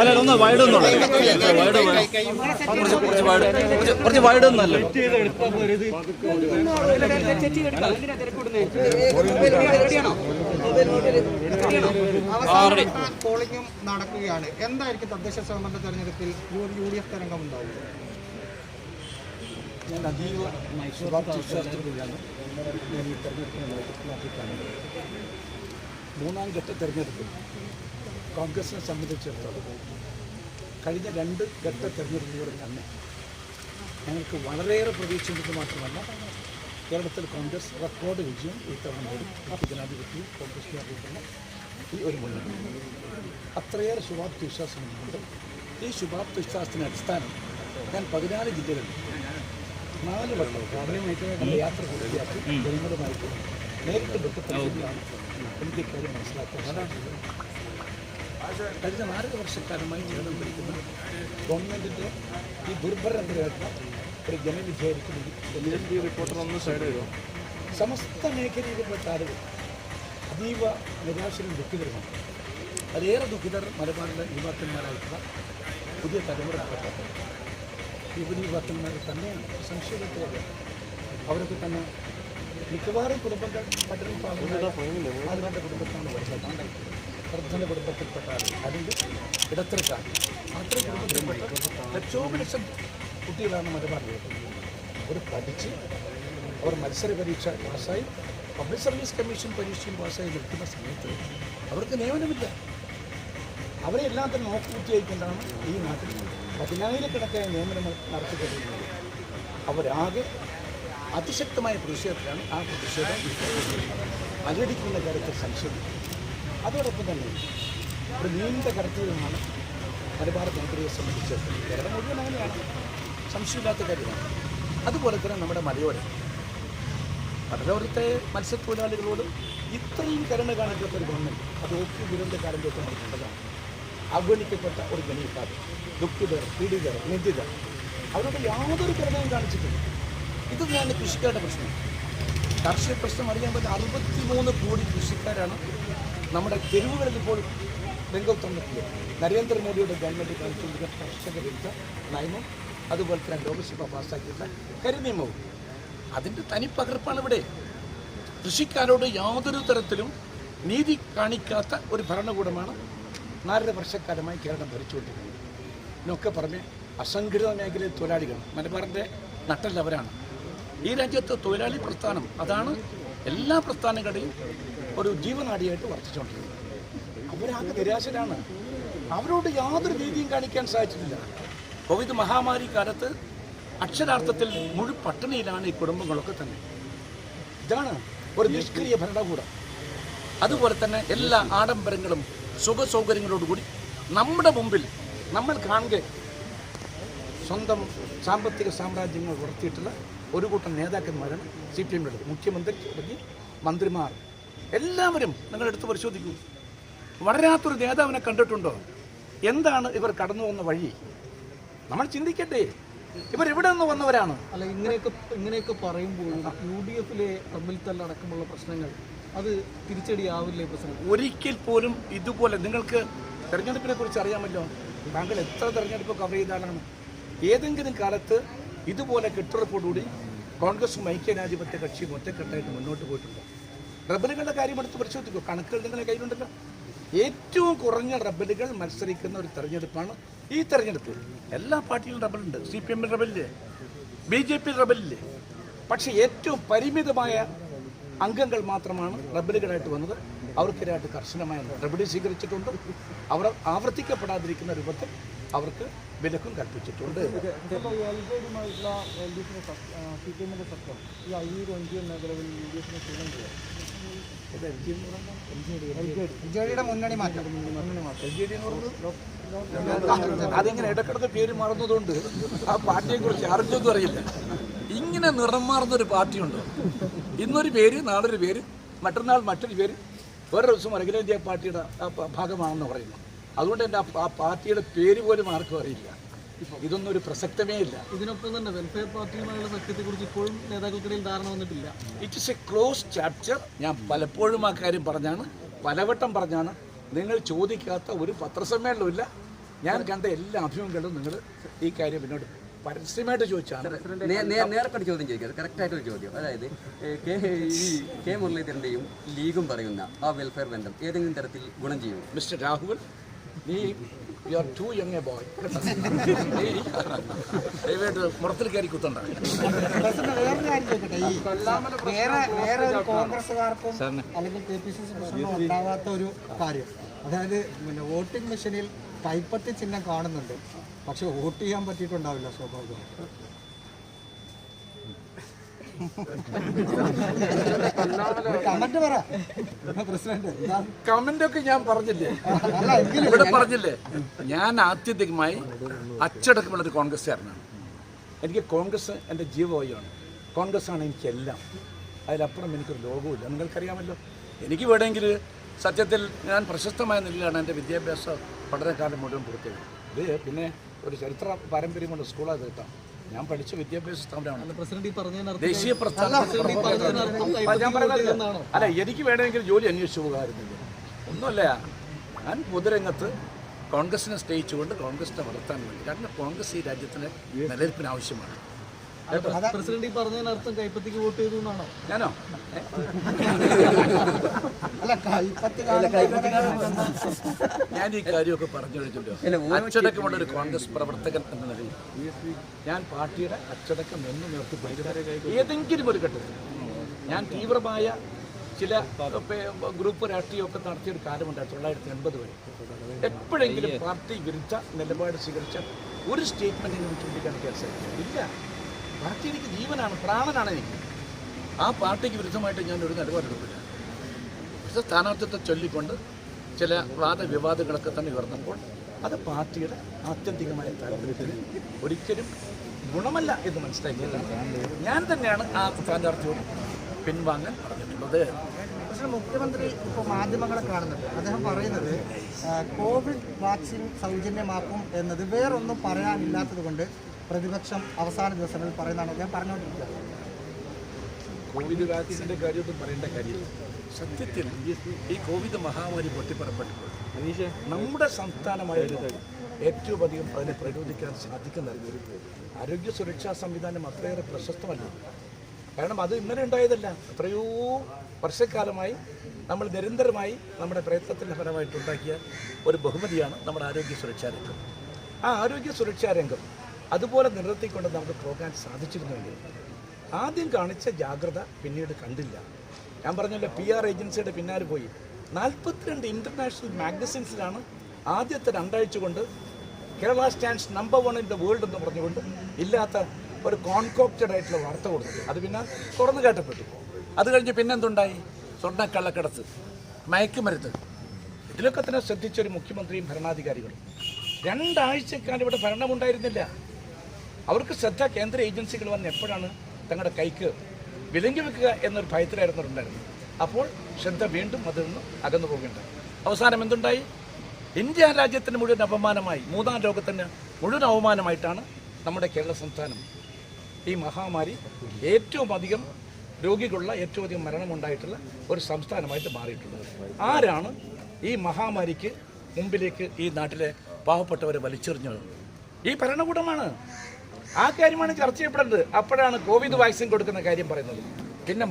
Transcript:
അല്ല ഒന്ന് വൈഡ് ഒന്നും. വൈഡ് കുറച്ച് കുറച്ച് വൈഡ് കുറച്ച് കുറച്ച് വൈഡ് ഒന്നല്ല പോളിംഗും നടക്കുകയാണ്. എന്തായിരിക്കും തദ്ദേശ സ്വയംഭരണ തെരഞ്ഞെടുപ്പിൽ യു ഡി എഫ് തരംഗം ഉണ്ടാവുക ഞാൻ അതീവ തെരഞ്ഞെടുപ്പിനെ നോക്കിക്കാണുന്നത് മൂന്നാം ഘട്ട തെരഞ്ഞെടുപ്പിൽ കോൺഗ്രസിനെ സംബന്ധിച്ചിടത്തോളം കഴിഞ്ഞ രണ്ട് ഘട്ട തെരഞ്ഞെടുപ്പുകളിൽ തന്നെ ഞങ്ങൾക്ക് വളരെയേറെ പ്രതീക്ഷിക്കുന്നത് മാത്രമല്ല കേരളത്തിൽ കോൺഗ്രസ് റെക്കോർഡ് വിജയം ഇത്തവണ നേടി. ഈ ജനാധിപത്യവും കോൺഗ്രസ് അറിയിക്കുന്ന ഈ ഒരു മുന്നണി. അത്രയേറെ ശുഭാപ്തി വിശ്വാസമുണ്ട് ഈ ശുഭാപ്തി വിശ്വാസത്തിന് അടിസ്ഥാനം ഞാൻ പതിനാല് ജില്ലകളിൽ നാല് വട്ടം പ്രാഥമികമായിട്ട് യാത്ര പൂർത്തിയാക്കി ജനങ്ങളുമായിട്ട് നേരിട്ട് ബന്ധപ്പെടുകയാണ് എനിക്ക് കാര്യം മനസ്സിലാക്കാൻ കഴിഞ്ഞ നാല് വർഷക്കാലമായി നിലനിന്നിരിക്കുന്ന ഗവൺമെന്റിന്റെ ഈ ദുർഭരണത്തിലായിട്ടുള്ള ഒരു ജനവിധിയായിരിക്കും ഈ റിപ്പോർട്ടർ ഒന്ന് സൈഡ് ചെയ്തോ? സമസ്ത മേഖലയിൽപ്പെട്ട ആളുകൾ അതീവ നിരാശനും ദുഃഖിതരുമാണ്. അതിലേറെ ദുഃഖിതർ മലബാറിലെ യുവാക്കന്മാരായിട്ടുള്ള പുതിയ തലമുറപ്പെട്ട യുവതി യുവാക്കന്മാർ തന്നെയാണ്. സംശയത്തോടെ അവരൊക്കെ തന്നെ മിക്കവാറും കുടുംബങ്ങൾ പട്ടിണി ആളുകളുടെ കുടുംബത്തിലാണ് വരുന്നത്? പ്രധാന കുടുംബത്തിൽപ്പെട്ട അല്ലെങ്കിൽ ഇടത്തരക്കാർ അത്രയും കുടുംബത്തിൽപ്പെട്ട ലക്ഷോപലക്ഷം കുട്ടികളാണ് മലബാറിൽ അവർ പഠിച്ച് അവർ മത്സര പരീക്ഷ പാസ്സായി. പബ്ലിക് സർവീസ് കമ്മീഷൻ പരീക്ഷയും പാസ്സായി നിൽക്കുന്ന സമയത്ത് അവർക്ക് നിയമനമില്ല. അവരെ എല്ലാം തന്നെ നോക്കുകുത്തിയായിക്കൊണ്ടാണ് ഈ നാട്ടിൽ പതിനായിരക്കണക്കായ നിയമനങ്ങൾ നടത്തിക്കൊണ്ടിരുന്നത് അവരാകെ അതിശക്തമായ പ്രതിഷേധത്തിലാണ് ആ പ്രതിഷേധം അലടിക്കുന്ന കാര്യത്തിൽ സംശയം. അതോടൊപ്പം തന്നെ ഒരു നീണ്ട കടത്തിലുമാണ് മലബാർ മേഖലയെ സംബന്ധിച്ച് കേരളം മുഴുവൻ അങ്ങനെയാണ്. സംശയമില്ലാത്ത കാര്യമാണ്. അതുപോലെ തന്നെ നമ്മുടെ മലയോരം. കടലോരത്തെ മത്സ്യത്തൊഴിലാളികളോട് ഇത്രയും കരുണ കാണിക്കാത്ത ഒരു ഗവൺമെന്റ് അത് ഒക്കെ ദുരന്ത കാലം തൊട്ട് നടക്കേണ്ടതാണ്. അവഗണിക്കപ്പെട്ട ഒരു ഗണിക്കാതെ ദുഃഖിതർ പീഡിതർ നിന്ദിതർ അവരോട് യാതൊരു കരുണയും കാണിച്ചിട്ടില്ല. ഇത് തന്നെയാണ് കൃഷിക്കാരുടെ പ്രശ്നം? കാർഷിക പ്രശ്നം അറിയാൻ പറ്റുന്ന അറുപത്തിമൂന്ന് കോടി കൃഷിക്കാരാണ് നമ്മുടെ തെരുവുകളിൽ ഇപ്പോൾ രംഗത്ത് വന്നിട്ടുള്ളത് നരേന്ദ്രമോദിയുടെ ഗവൺമെന്റ് കാണിച്ചുകൊണ്ടിരിക്കുന്ന കർഷക വിരുദ്ധ നയമം അതുപോലെ തന്നെ ലോകസഭ പാസ്സാക്കിയിട്ടുള്ള കരിനിയമവും. അതിന്റെ തനിപ്പകർപ്പാണ് ഇവിടെ. കൃഷിക്കാരോട് യാതൊരു തരത്തിലും നീതി കാണിക്കാത്ത ഒരു ഭരണകൂടമാണ് നാലര വർഷക്കാലമായി കേരളം ഭരിച്ചുകൊണ്ടിരിക്കുന്നത്. ഇതിനൊക്കെ പറഞ്ഞ് അസംഘടിത മേഖലയിൽ തൊഴിലാളികൾ മലബാറിന്റെ നട്ടല്ലവരാണ്. ഈ രാജ്യത്ത് തൊഴിലാളി പ്രസ്ഥാനം അതാണ് എല്ലാ പ്രസ്ഥാനങ്ങളുടെയും ഒരു ജീവനാടിയായിട്ട് വർദ്ധിച്ചുകൊണ്ടിരിക്കുന്നത് അവരാകെ നിരാശരാണ്. അവരോട് യാതൊരു രീതിയും കാണിക്കാൻ സാധിച്ചിട്ടില്ല. കോവിഡ് മഹാമാരി കാലത്ത് അക്ഷരാർത്ഥത്തിൽ മുഴു പട്ടിണിയിലാണ് ഈ കുടുംബങ്ങളൊക്കെ തന്നെ. ഇതാണ് ഒരു നിഷ്ക്രിയ ഭരണകൂടം. അതുപോലെ തന്നെ എല്ലാ ആഡംബരങ്ങളും സുഖ സൗകര്യങ്ങളോടുകൂടി നമ്മുടെ മുമ്പിൽ നമ്മൾ കാണുക സ്വന്തം സാമ്പത്തിക സാമ്രാജ്യങ്ങൾ വളർത്തിയിട്ടുള്ള ഒരു കൂട്ടം നേതാക്കന്മാരാണ് സി പി എമ്മിലുള്ളത്. മുഖ്യമന്ത്രി തുടങ്ങി മന്ത്രിമാർ. എല്ലാവരും നിങ്ങൾ എടുത്ത് പരിശോധിക്കൂ. വളരാത്തൊരു നേതാവിനെ കണ്ടിട്ടുണ്ടോ? എന്താണ് ഇവർ കടന്നു വന്ന വഴി? നമ്മൾ ചിന്തിക്കട്ടെ. ഇവർ എവിടെ നിന്ന് വന്നവരാണ്? അല്ല ഇങ്ങനെയൊക്കെ ഇങ്ങനെയൊക്കെ പറയുമ്പോൾ യു ഡി എഫിലെ തമ്മിൽ തല്ലടക്കമുള്ള പ്രശ്നങ്ങൾ അത് തിരിച്ചടിയാവില്ലേ പ്രശ്നം ഒരിക്കൽ പോലും ഇതുപോലെ നിങ്ങൾക്ക് തെരഞ്ഞെടുപ്പിനെ കുറിച്ച് അറിയാമല്ലോ? താങ്കൾ എത്ര തെരഞ്ഞെടുപ്പ് കവർ ചെയ്ത ആളാണ്? ഏതെങ്കിലും കാലത്ത് ഇതുപോലെ കെട്ടുറപ്പോടുകൂടി കോൺഗ്രസും ഐക്യരാധിപത്യ കക്ഷിയും ഒറ്റക്കെട്ടായിട്ട് മുന്നോട്ട് പോയിട്ടുണ്ട്. റബ്ബലുകളുടെ കാര്യം എടുത്ത് പരിശോധിക്കുക കണക്കുകൾ നിങ്ങളുടെ കയ്യിലുണ്ടല്ലോ. ഏറ്റവും കുറഞ്ഞ റബ്ബലുകൾ മത്സരിക്കുന്ന ഒരു തെരഞ്ഞെടുപ്പാണ് ഈ തെരഞ്ഞെടുപ്പ്. എല്ലാ പാർട്ടിയിലും റബ്ബലുണ്ട് സി പി എമ്മിൽ റബ്ബലില്ലേ ബി ജെ പി റബ്ബലില്ലേ പക്ഷേ ഏറ്റവും പരിമിതമായ അംഗങ്ങൾ മാത്രമാണ് റബ്ബലുകളായിട്ട് വന്നത്. അവർക്കെതിരായിട്ട് കർശനമായ നടപടി സ്വീകരിച്ചിട്ടുണ്ട്. അവർ ആവർത്തിക്കപ്പെടാതിരിക്കുന്ന രൂപത്തിൽ അവർക്ക് വിലക്കും കൽപ്പിച്ചിട്ടുണ്ട്. അതിങ്ങനെ ഇടക്കിടക്ക് പേര് മാറുന്നതുകൊണ്ട് ആ പാർട്ടിയെ കുറിച്ച് അറിഞ്ഞൊന്നും അറിയില്ല. ഇങ്ങനെ നിറം മാറുന്നൊരു പാർട്ടിയുണ്ടോ? ഇന്നൊരു പേര് നാളൊരു പേര് മറ്റന്നാൾ മറ്റൊരു പേര് ഓരോ ദിവസം അഖിലേന്ത്യാ പാർട്ടിയുടെ ഭാഗമാണെന്ന് പറയുന്നു. അതുകൊണ്ട് എന്റെ ആ പാർട്ടിയുടെ പേര് പോലും ആർക്കും അറിയില്ല. ഇതൊന്നും ഒരു പ്രസക്തമേ ഇല്ല. ഇതിനൊപ്പം തന്നെ വെൽഫെയർ പാർട്ടിയുമായുള്ള സഖ്യത്തെക്കുറിച്ച് ഇപ്പോഴും നേതാക്കൾക്കിടയിൽ ധാരണ വന്നിട്ടില്ല. ഇറ്റ്സ് എ ക്ലോസ് ചാപ്റ്റർ ഞാൻ പലപ്പോഴും ആ കാര്യം പറഞ്ഞാണ് പലവട്ടം പറഞ്ഞാണ്. നിങ്ങൾ ചോദിക്കാത്ത ഒരു പത്രസമ്മേളനമില്ല ഞാൻ കണ്ട എല്ലാ അഭിമുഖങ്ങളും നിങ്ങൾ ഈ കാര്യം എന്നോട് പരസ്യമായിട്ട് ചോദിച്ചാണ്. നേർക്കൊരു ചോദ്യം ചോദിക്കാം. കറക്റ്റായിട്ടൊരു ചോദ്യം. അതായത് കെ ഈ കെ മുരളീധരന്റെയും ലീഗും പറയുന്ന ആ വെൽഫെയർ ബന്ധം ഏതെങ്കിലും തരത്തിൽ ഗുണം ചെയ്യും മിസ്റ്റർ രാഹുൽ നീ you are too young a boy ദയവായിട്ട് മുറത്തിൽ കയറി കുത്തണ്ട. വേറെ വേറെ ഒരു കോൺഗ്രസ്സുകാർക്കും അല്ലെങ്കിൽ കെ പി സി സി പ്രസിഡന്റും ഉണ്ടാവാത്ത ഒരു കാര്യം. അതായത് പിന്നെ വോട്ടിംഗ് മെഷീനിൽ കൈപ്പത്തി ചിഹ്നം കാണുന്നുണ്ട്. പക്ഷെ വോട്ട് ചെയ്യാൻ പറ്റിയിട്ടുണ്ടാവില്ല സ്വാഭാവികമായിട്ടും. കമന്റ് ഒക്കെ ഞാൻ പറഞ്ഞില്ലേ? ഇവിടെ പറഞ്ഞില്ലേ? ഞാൻ ആത്യന്തികമായി അച്ചടക്കമുള്ള ഒരു കോൺഗ്രസ്സുകാരനാണ്. എനിക്ക് കോൺഗ്രസ് എന്റെ ജീവവയാണ് കോൺഗ്രസ് ആണ് എനിക്കെല്ലാം. അതിലപ്പുറം എനിക്കൊരു ലോകവുമില്ല. നിങ്ങൾക്കറിയാമല്ലോ? എനിക്ക് വേണമെങ്കിൽ സത്യത്തിൽ ഞാൻ പ്രശസ്തമായ നിലയിലാണ് എന്റെ വിദ്യാഭ്യാസ പഠനകാലം മുഴുവൻ പൂർത്തിയായത്. ഇത് പിന്നെ ഒരു ചരിത്ര പാരമ്പര്യമുള്ള സ്കൂളാണ് കേട്ടോ ഞാൻ പഠിച്ച വിദ്യാഭ്യാസ സ്ഥാപനമാണ്. ദേശീയ അല്ല എനിക്ക് വേണമെങ്കിൽ ജോലി അന്വേഷിച്ചു പോകാറുന്നില്ല ഒന്നുമല്ല ഞാൻ പൊതുരംഗത്ത് കോൺഗ്രസിനെ സ്നേഹിച്ചുകൊണ്ട് കോൺഗ്രസിനെ വളർത്താൻ വേണ്ടി കാരണം കോൺഗ്രസ് ഈ രാജ്യത്തിന് നിലനിൽപ്പിന് ആവശ്യമാണ്. പ്രസിഡന്റ് ഈ പറഞ്ഞതിനർത്ഥം കൈപ്പത്തിക്ക് വോട്ട് ചെയ്തു എന്നാണോ? ഞാനോ? ഏ? അല്ല കൈപ്പത്തി കാണുമ്പോൾ ഞാൻ ഈ കാര്യമൊക്കെ പറഞ്ഞു കഴിഞ്ഞല്ലോ അച്ചടക്കമുള്ള ഒരു കോൺഗ്രസ് പ്രവർത്തകൻ എന്ന നിലയിൽ ഞാൻ പാർട്ടിയുടെ അച്ചടക്കം എന്ന് നിർത്തി ഏതെങ്കിലും ഒരു ഘട്ടത്തിൽ ഞാൻ തീവ്രമായ ചില ഗ്രൂപ്പ് രാഷ്ട്രീയമൊക്കെ നടത്തിയ ഒരു കാലമുണ്ട് തൊള്ളായിരത്തി എൺപത് വരെ. എപ്പോഴെങ്കിലും പാർട്ടി വിരുദ്ധ നിലപാട് സ്വീകരിച്ച ഒരു സ്റ്റേറ്റ്മെന്റിന് ചൂണ്ടിക്കാണിക്കാൻ സാധിക്കും ഇല്ല. പാർട്ടി എനിക്ക് ജീവനാണ് പ്രാണനാണ് എനിക്ക്. ആ പാർട്ടിക്ക് വിരുദ്ധമായിട്ട് ഞാൻ ഒരു നിലപാടെടുക്കില്ല പക്ഷേ സ്ഥാനാർത്ഥിത്വം ചൊല്ലിക്കൊണ്ട് ചില വാദവിവാദങ്ങളൊക്കെ തന്നെ ഉയർന്നപ്പോൾ അത് പാർട്ടിയുടെ ആത്യന്തികമായ താല്പര്യത്തിന് ഒരിക്കലും ഗുണമല്ല എന്ന് മനസ്സിലാക്കിയതാണ് ഞാൻ തന്നെയാണ് ആ സ്ഥാനാർത്ഥിയോട് പിൻവാങ്ങാൻ പറഞ്ഞിട്ടുള്ളത്. പക്ഷേ മുഖ്യമന്ത്രി ഇപ്പോൾ മാധ്യമങ്ങളെ കാണുന്നുണ്ട്. അദ്ദേഹം പറയുന്നത് കോവിഡ് വാക്സിൻ സൗജന്യമാക്കും എന്നത് വേറൊന്നും പറയാനില്ലാത്തത് കൊണ്ട് പ്രതിപക്ഷം അവസാന ദിവസങ്ങളിൽ പറയുന്നതാണ് ഞാൻ പറഞ്ഞുകൊണ്ടിരിക്കുക കോവിഡ് വാക്സിന്റെ കാര്യമൊന്നും പറയേണ്ട കാര്യമില്ല. സത്യത്തിൽ ഈ കോവിഡ് മഹാമാരി പൊട്ടിപ്പുറപ്പെട്ടപ്പോൾ നമ്മുടെ സംസ്ഥാനമായ ഏറ്റവും അധികം അതിനെ പ്രതിരോധിക്കാൻ സാധിക്കുന്ന ആരോഗ്യ സുരക്ഷാ സംവിധാനം അത്രയേറെ പ്രശസ്തമല്ല. കാരണം അത് ഇന്നലെ ഉണ്ടായതല്ല. എത്രയോ വർഷക്കാലമായി നമ്മൾ നിരന്തരമായി നമ്മുടെ പ്രയത്നത്തിന്റെ ഫലമായിട്ടുണ്ടാക്കിയ ഒരു ബഹുമതിയാണ് നമ്മുടെ ആരോഗ്യ സുരക്ഷാ രംഗം. ആ ആരോഗ്യ സുരക്ഷാ രംഗം അതുപോലെ നിലനിർത്തിക്കൊണ്ട് നമുക്ക് പോകാൻ സാധിച്ചിരുന്നുവെങ്കിൽ ആദ്യം കാണിച്ച ജാഗ്രത പിന്നീട് കണ്ടില്ല. ഞാൻ പറഞ്ഞല്ലോ പി ആർ ഏജൻസിയുടെ പിന്നാലെ പോയി. നാൽപ്പത്തിരണ്ട് ഇന്റർനാഷണൽ മാഗസിൻസിലാണ് ആദ്യത്തെ രണ്ടാഴ്ച കൊണ്ട് Kerala stands number one in the world എന്ന് പറഞ്ഞുകൊണ്ട് ഇല്ലാത്ത ഒരു കോൺകോക്റ്റഡ് ആയിട്ടുള്ള വാർത്ത കൊടുത്തു അത് പിന്നെ തുറന്നു കേട്ടപ്പെട്ടു. അത് കഴിഞ്ഞ് പിന്നെന്തുണ്ടായി? സ്വർണക്കള്ളക്കടത്ത്. മയക്കുമരുന്ന്. ഇതിലൊക്കെ തന്നെ ശ്രദ്ധിച്ചൊരു മുഖ്യമന്ത്രിയും ഭരണാധികാരികളും. രണ്ടാഴ്ചക്കാലം ഇവിടെ ഭരണമുണ്ടായിരുന്നില്ല. അവർക്ക് ശ്രദ്ധ കേന്ദ്ര ഏജൻസികൾ വന്ന് എപ്പോഴാണ് തങ്ങളുടെ കൈക്ക് വിലങ്ങി വെക്കുക എന്നൊരു ഭയത്തിലായിരുന്നു ഉണ്ടായിരുന്നത് അപ്പോൾ ശ്രദ്ധ വീണ്ടും അതിൽ നിന്ന് അകന്നു പോകേണ്ടത്. അവസാനം എന്തുണ്ടായി? ഇന്ത്യ രാജ്യത്തിന് മുഴുവൻ അപമാനമായി മൂന്നാം ലോകത്തിന് മുഴുവൻ അവമാനമായിട്ടാണ് നമ്മുടെ കേരള സംസ്ഥാനം ഈ മഹാമാരി ഏറ്റവും അധികം രോഗികളുള്ള ഏറ്റവും അധികം മരണമുണ്ടായിട്ടുള്ള ഒരു സംസ്ഥാനമായിട്ട് മാറിയിട്ടുള്ളത്. ആരാണ് ഈ മഹാമാരിക്ക് മുമ്പിലേക്ക് ഈ നാട്ടിലെ പാവപ്പെട്ടവരെ വലിച്ചെറിഞ്ഞത്? ഈ ഭരണകൂടമാണ്. ആ കാര്യമാണ് ചർച്ച ചെയ്യപ്പെടേണ്ടത്. അപ്പോഴാണ് കോവിഡ് വാക്സിൻ കൊടുക്കുന്ന കാര്യം പറയുന്നത്. പിന്നെ